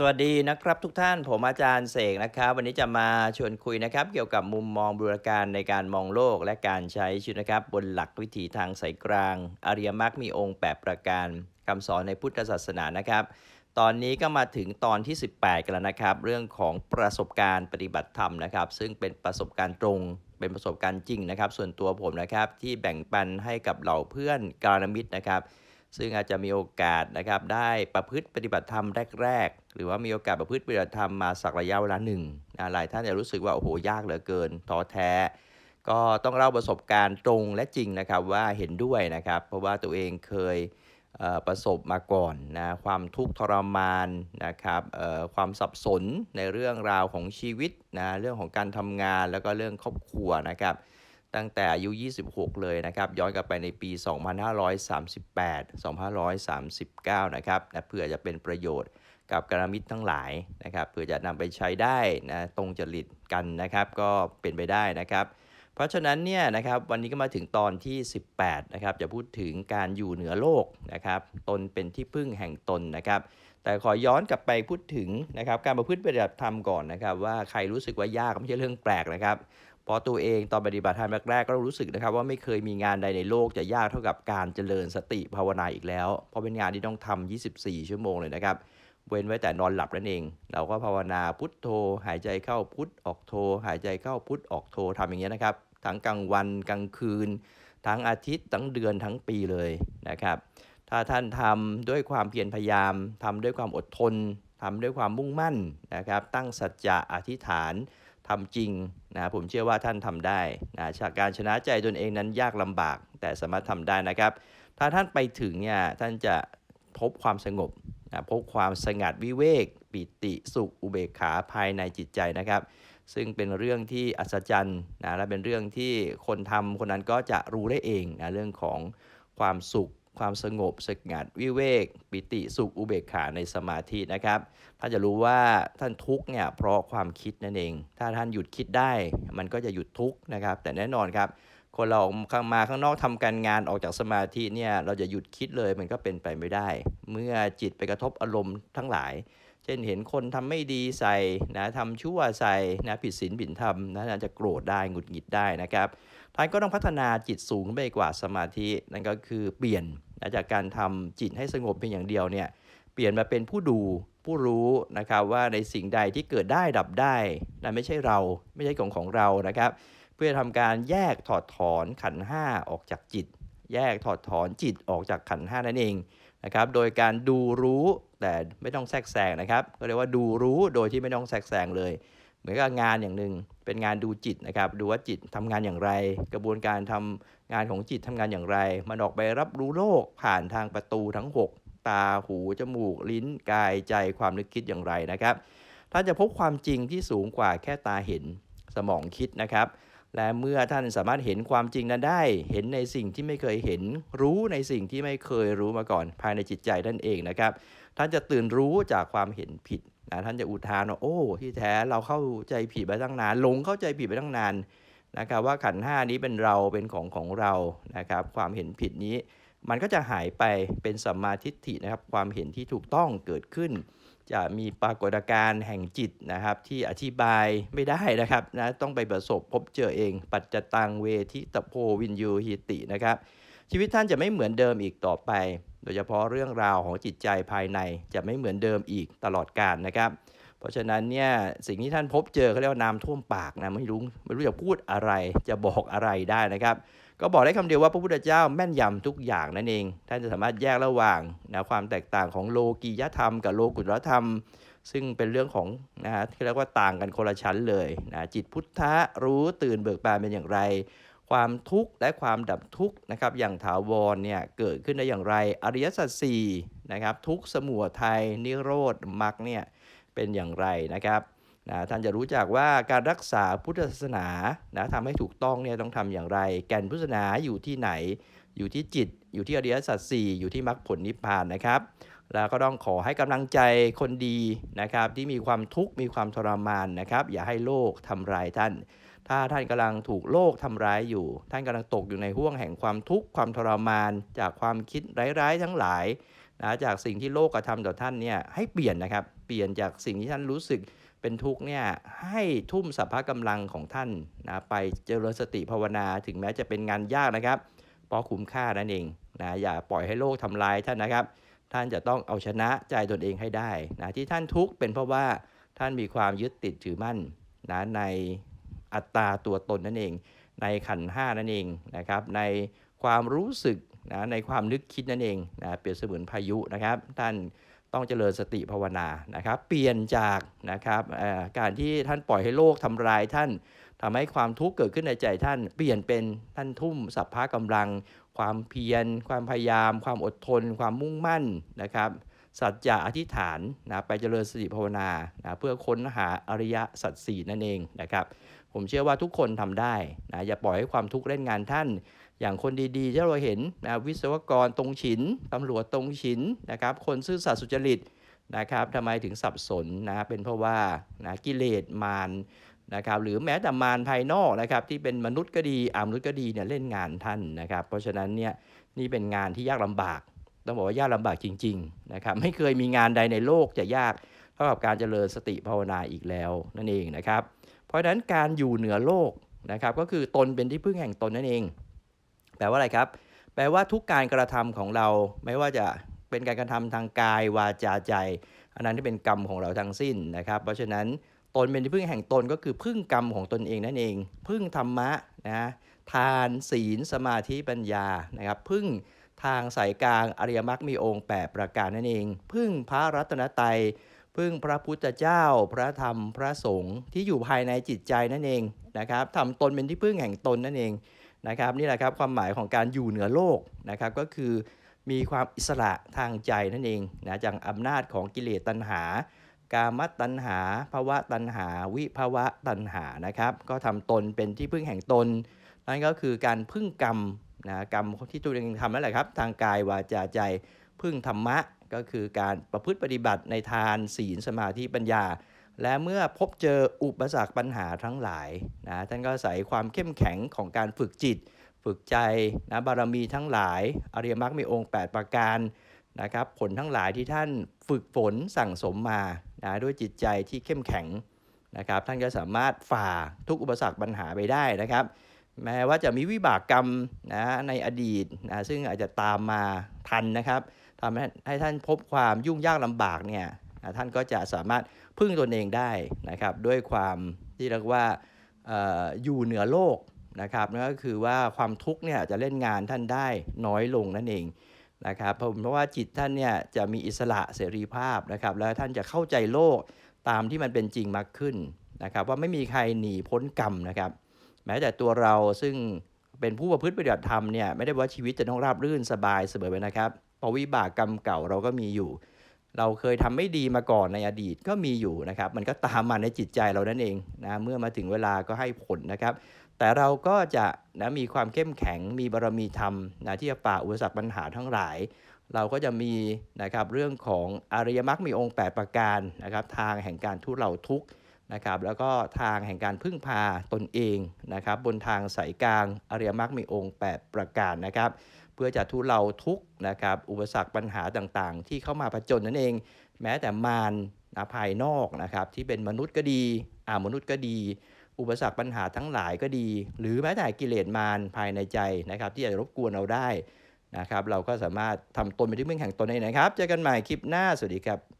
สวัสดีนะครับทุกท่านผมอาจารย์เสกนะครับ วันนี้จะมาชวนคุยนะครับ เกี่ยวกับมุมมองบูรการในการมองโลกและการใช้ชีวิตนะครับ บนหลักวิถีทางสายกลาง อริยมรรคมีองค์ 8 ประการคำสอนในพุทธศาสนานะครับ ตอนนี้ก็มาถึงตอนที่ 18 กันแล้วนะครับ เรื่องของประสบการณ์ปฏิบัติธรรมนะครับ ซึ่งเป็นประสบการณ์ตรง เป็นประสบการณ์จริงนะครับ ส่วนตัวผมนะครับ ที่แบ่งปันให้กับเหล่าเพื่อนการมิตรนะครับ ซึ่งอาจจะมีโอกาสนะครับได้ประพฤติปฏิบัติธรรมแรกๆ หรือว่ามีโอกาสประพฤติปฏิบัติธรรมมาสักระยะเวลาหนึ่งนะหลายท่านจะรู้สึกว่าโอ้โหยากเหลือเกินท้อแท้ ก็ต้องเล่าประสบการณ์ตรงและจริงนะครับว่าเห็นด้วยนะครับ เพราะว่าตัวเองเคยประสบมาก่อนนะความทุกข์ทรมานนะครับความสับสนในเรื่องราวของชีวิตนะเรื่องของการทำงานแล้วก็เรื่องครอบครัวนะครับตั้งแต่อายุ 26 เลยนะครับย้อนกลับไปในปี 2538 2539 นะครับนะเพื่อจะเป็นประโยชน์ กับกรมิตรทั้งหลายนะครับเพื่อจะนำไปใช้ได้นะตรงจริตกันนะครับ ก็เป็นไปได้นะครับ เพราะฉะนั้นเนี่ยนะครับวันนี้ก็มาถึงตอนที่ 18นะครับจะพูดถึงการอยู่เหนือโลกนะครับตนเป็นที่พึ่งแห่งตนนะครับแต่ขอย้อนกลับไปพูดถึงนะครับการประพฤติปฏิบัติธรรมก่อนนะครับ ว่าใครรู้สึกว่ายากไม่ใช่เรื่องแปลกนะครับพราะตัวเองตอนปฏิบัติธรรมแรกๆก็รู้สึกนะครับว่าไม่เคยมีงานใดในโลกจะยากเท่ากับการเจริญสติภาวนาอีกแล้ว เพราะเป็นงานที่ต้องทำ24 ชั่วโมงเลยนะครับ เว้นไว้แต่นอนหลับนั่นเอง เราก็ภาวนาพุทโธ หายใจเข้าพุทออกโธ หายใจเข้าพุทออกโธทำอย่างเงี้ยนะครับ ทั้งกลางวันกลางคืน ทั้งอาทิตย์ทั้งเดือนทั้งปีเลยนะครับ ถ้าท่านทำด้วยความเพียรพยายามทำด้วยความอดทนทำด้วยความมุ่งมั่นนะครับ ตั้งสัจจะอธิษฐานทำจริงนะผมเชื่อว่าท่านทำได้นะจากการชนะใจตนเองนั้นยากลำบาก แต่สามารถทำได้นะครับ ถ้าท่านไปถึงเนี่ยท่านจะพบความสงบ นะพบความสงัดวิเวก ปิติสุขอุเบกขาภายในจิตใจนะครับ ซึ่งเป็นเรื่องที่อัศจรรย์นะและเป็นเรื่องที่คนทำคนนั้นก็จะรู้ได้เองนะเรื่องของความสุข ความสงบสงัดวิเวก ปิติสุขอุเบกขาในสมาธินะครับท่านจะรู้ว่าท่านทุกเนี่ยเพราะความคิดนั่นเอง ถ้าท่านหยุดคิดได้ มันก็จะหยุดทุกนะครับ แต่แน่นอนครับ คนเราออกข้างมาข้างนอกทำการงานออกจากสมาธิเนี่ยเราจะหยุดคิดเลยมันก็เป็นไปไม่ได้ เมื่อจิตไปกระทบอารมณ์ทั้งหลาย เช่นเห็นคนทำไม่ดีใส่นะทำชั่วใส่นะผิดศีลผิดธรรมนะจะโกรธได้หงุดหงิดได้นะครับท่านก็ต้องพัฒนาจิตสูงขึ้นไปกว่าสมาธินั่นก็คือเปลี่ยนนะจากการทำจิตให้สงบเพียงอย่างเดียวเนี่ยเปลี่ยนมาเป็นผู้ดูผู้รู้นะครับว่าในสิ่งใดที่เกิดได้ดับได้นั่นไม่ใช่เราไม่ใช่ของของเรานะครับ เพื่อทำการแยกถอดถอนขันห้าออกจากจิต แยกถอดถอนจิตออกจากขันห้านั่นเองนะครับ โดยการดูรู้แต่ไม่ต้องแทรกแซงนะครับ ก็เรียกว่าดูรู้โดยที่ไม่ต้องแทรกแซงเลย เหมือนกับงานอย่างหนึ่งเป็นงานดูจิตนะครับ ดูว่าจิตทำงานอย่างไร กระบวนการทำงานของจิตทำงานอย่างไร มันออกไปรับรู้โลกผ่านทางประตูทั้ง 6 ตาหู จมูก ลิ้นกายใจความนึกคิดอย่างไรนะครับท่านจะพบความจริงที่สูงกว่าแค่ตาเห็นสมองคิดนะครับ และเมื่อท่านสามารถเห็นความจริงนั้นได้ เห็นในสิ่งที่ไม่เคยเห็น รู้ในสิ่งที่ไม่เคยรู้มาก่อน ภายในจิตใจท่านเองนะครับ ท่านจะตื่นรู้จากความเห็นผิดนะท่านจะอุทานว่าโอ้ที่แท้เราเข้าใจผิดไปตั้งนานหลงเข้าใจผิดไปตั้งนานนะครับว่าขันห้านี้เป็นเราเป็นของของเรานะครับ ความเห็นผิดนี้ มันก็จะหายไปเป็นสัมมาทิฏฐินะครับ ความเห็นที่ถูกต้องเกิดขึ้น จะมีปรากฏการณ์แห่งจิตนะครับ ที่อธิบายไม่ได้นะครับนะต้องไปประสบพบเจอเอง ปัจจตังเวทิตโพวินยูหิตินะครับ ชีวิตท่านจะไม่เหมือนเดิมอีกต่อไป โดยเฉพาะเรื่องราวของจิตใจภายในจะไม่เหมือนเดิมอีกตลอดกาลนะครับเพราะฉะนั้นเนี่ยสิ่งที่ท่านพบเจอเขาเรียกว่าน้ำท่วมปากนะไม่รู้ไม่รู้จะพูดอะไรจะบอกอะไรได้นะครับ ก็บอกได้คำเดียวว่าพระพุทธเจ้าแม่นยำทุกอย่างนั่นเอง ท่านจะสามารถแยกระหว่างนะความแตกต่างของโลกียธรรมกับโลกุตรธรรม ซึ่งเป็นเรื่องของนะฮะที่เรียกว่าต่างกันคนละชั้นเลยนะจิตพุทธะรู้ตื่นเบิกบานเป็นอย่างไร ความทุกข์และความดับทุกข์นะครับอย่างถาวรเนี่ยเกิดขึ้นได้อย่างไร อริยสัจสี่นะครับทุกสมุทัยนิโรธมรรคเนี่ยเป็นอย่างไรนะครับ นะท่านจะรู้จักว่าการรักษาพุทธศาสนานะทำให้ถูกต้องเนี่ยต้องทำอย่างไร แก่นพุทธศาสนาอยู่ที่ไหน อยู่ที่จิต อยู่ที่อริยสัจสี่อยู่ที่มรรคผลนิพพานนะครับแล้วก็ต้องขอให้กำลังใจคนดีนะครับ ที่มีความทุกข์มีความทรมานนะครับ อย่าให้โลกทำร้ายท่าน ถ้าท่านกำลังถูกโลกทำร้ายอยู่ ท่านกำลังตกอยู่ในห่วงแห่งความทุกข์ความทรมาน จากความคิดร้ายๆทั้งหลายนะจากสิ่งที่โลกกระทำต่อท่านเนี่ยให้เปลี่ยนนะครับ เปลี่ยนจากสิ่งที่ท่านรู้สึก เป็นทุกข์เนี่ยให้ทุ่มสัพพะกำลังของท่านนะไปเจริญสติภาวนาถึงแม้จะเป็นงานยากนะครับเพราะคุ้มค่านั่นเองนะอย่าปล่อยให้โลกทำลายท่านนะครับ ท่านจะต้องเอาชนะใจตนเองให้ได้นะที่ท่านทุกข์เป็นเพราะว่าท่านมีความยึดติดถือมั่นนะในอัตตาตัวตนนั่นเอง ในขันห้านั่นเองนะครับ ในความรู้สึกนะในความนึกคิดนั่นเองนะเปรียบเสมือนพายุนะครับ ท่าน ต้องเจริญสติภาวนานะครับ เปลี่ยนจากนะครับการที่ท่านปล่อยให้โลกทำลายท่านทำให้ความทุกข์เกิดขึ้นในใจท่าน เปลี่ยนเป็นท่านทุ่มสัพพะกำลัง ความเพียร ความพยายาม ความอดทน ความมุ่งมั่นนะครับสัจจะอธิษฐานนะไปเจริญสติภาวนานะเพื่อค้นหาอริยสัจสี่นั่นเองนะครับ ผมเชื่อว่าทุกคนทำได้นะอย่าปล่อยให้ความทุกข์เล่นงานท่าน อย่างคนดีๆที่เราเห็นนะวิศวกรตรงฉินตำรวจตรงฉินนะครับ คนซื่อสัตย์สุจริตนะครับทำไมถึงสับสนนะเป็นเพราะว่านะกิเลสมารนะครับหรือแม้แต่มารภายนอกนะครับที่เป็นมนุษย์ก็ดีอามนุษย์ก็ดีเนี่ยเล่นงานท่านนะครับ เพราะฉะนั้นเนี่ยนี่เป็นงานที่ยากลำบาก ต้องบอกว่ายากลำบากจริงๆนะครับไม่เคยมีงานใดในโลกจะยากเท่ากับการเจริญสติภาวนาอีกแล้วนั่นเองนะครับ เพราะฉะนั้นการอยู่เหนือโลกนะครับก็คือตนเป็นที่พึ่งแห่งตนนั่นเอง แปลว่าอะไรครับ แปลว่าทุกการกระทำของเรา ไม่ว่าจะเป็นการกระทำทางกายวาจาใจ อันนั้นที่เป็นกรรมของเราทั้งสิ้นนะครับ เพราะฉะนั้นตนเป็นที่พึ่งแห่งตนก็คือพึ่งกรรมของตนเองนั่นเอง พึ่งธรรมะนะทานศีลสมาธิปัญญานะครับพึ่งทางสายกลางอริยมรรคมีองค์ 8 ประการนั่นเอง พึ่งพระรัตนตรัยพึ่งพระพุทธเจ้า พระธรรมพระสงฆ์ที่อยู่ภายในจิตใจนั่นเองนะครับทำตนเป็นที่พึ่งแห่งตนนั่นเอง นะครับนี่แหละครับความหมายของการอยู่เหนือโลกนะครับก็คือมีความอิสระทางใจนั่นเองนะจากอำนาจของกิเลสตัณหา กามตัณหาภาวะตัณหา วิภาวะตัณหานะครับ ก็ทำตนเป็นที่พึ่งแห่งตน นั่นก็คือการพึ่งกรรมนะกรรมที่ตัวเองทำนั่นแหละครับ ทางกายวาจาใจพึ่งธรรมะ ก็คือการประพฤติปฏิบัติในทานศีลสมาธิปัญญา และเมื่อพบเจออุปสรรคปัญหาทั้งหลายนะท่านก็อาศัยความเข้มแข็งของการฝึกจิต ฝึกใจนะบารมีทั้งหลาย อริยมรรคมีองค์ 8 ประการนะครับผลทั้งหลายที่ท่านฝึกฝนสั่งสมมานะด้วยจิตใจที่เข้มแข็งนะครับท่านก็สามารถฝ่าทุกอุปสรรคปัญหาไปได้นะครับ แม้ว่าจะมีวิบากกรรมนะในอดีตนะซึ่งอาจจะตามมาทันนะครับทำให้ให้ท่านพบความยุ่งยากลำบากเนี่ย ท่านก็จะสามารถพึ่งตนเองได้นะครับด้วยความที่เรียกว่าอออยู่เหนือโลกนะครับนั่นก็คือว่าความทุกข์เนี่ยจะเล่นงานท่านได้น้อยลงนั่นเองนะครับเพราะเพราะว่าจิตท่านเนี่ยจะมีอิสระเสรีภาพนะครับแล้วท่านจะเข้าใจโลกตามที่มันเป็นจริงมากขึ้นนะครับว่าไม่มีใครหนีพ้นกรรมนะครับแม้แต่ตัวเราซึ่งเป็นผู้ประพฤติปฏิบัติธรรมเนี่ยไม่ได้ว่าชีวิตจะต้องราบรื่นสบายเสมอไปนะครับเพราะวิบากกรรมเก่าเราก็มีอยู่ เราเคยทำไม่ดีมาก่อนในอดีตก็มีอยู่นะครับ มันก็ตามมาในจิตใจเรานั่นเองนะเมื่อมาถึงเวลาก็ให้ผลนะครับ แต่เราก็จะนะมีความเข้มแข็งมีบารมีธรรมนะที่จะฝ่าอุปสรรคปัญหาทั้งหลาย เราก็จะมีนะครับเรื่องของอริยมรรคมีองค์ 8 ประการนะครับ ทางแห่งการทุเราทุกข์นะครับแล้วก็ทางแห่งการพึ่งพาตนเองนะครับ บนทางสายกลางอริยมรรคมีองค์ 8 ประการนะครับ พื่อจะทุเราทุกนะครับอุปสรรคปัญหาต่างๆ ที่เข้ามาผจญนั่นเอง แม้แต่มารนะภายนอกนะครับที่เป็นมนุษย์ก็ดีอามนุษย์ก็ดี อุปสรรคปัญหาทั้งหลายก็ดี หรือแม้แต่กิเลสมารภายในใจนะครับ ที่จะรบกวนเราได้นะครับ เราก็สามารถทำตนเป็นที่พึ่งแห่งตนได้นะครับเจอกันใหม่คลิปหน้าสวัสดีครับ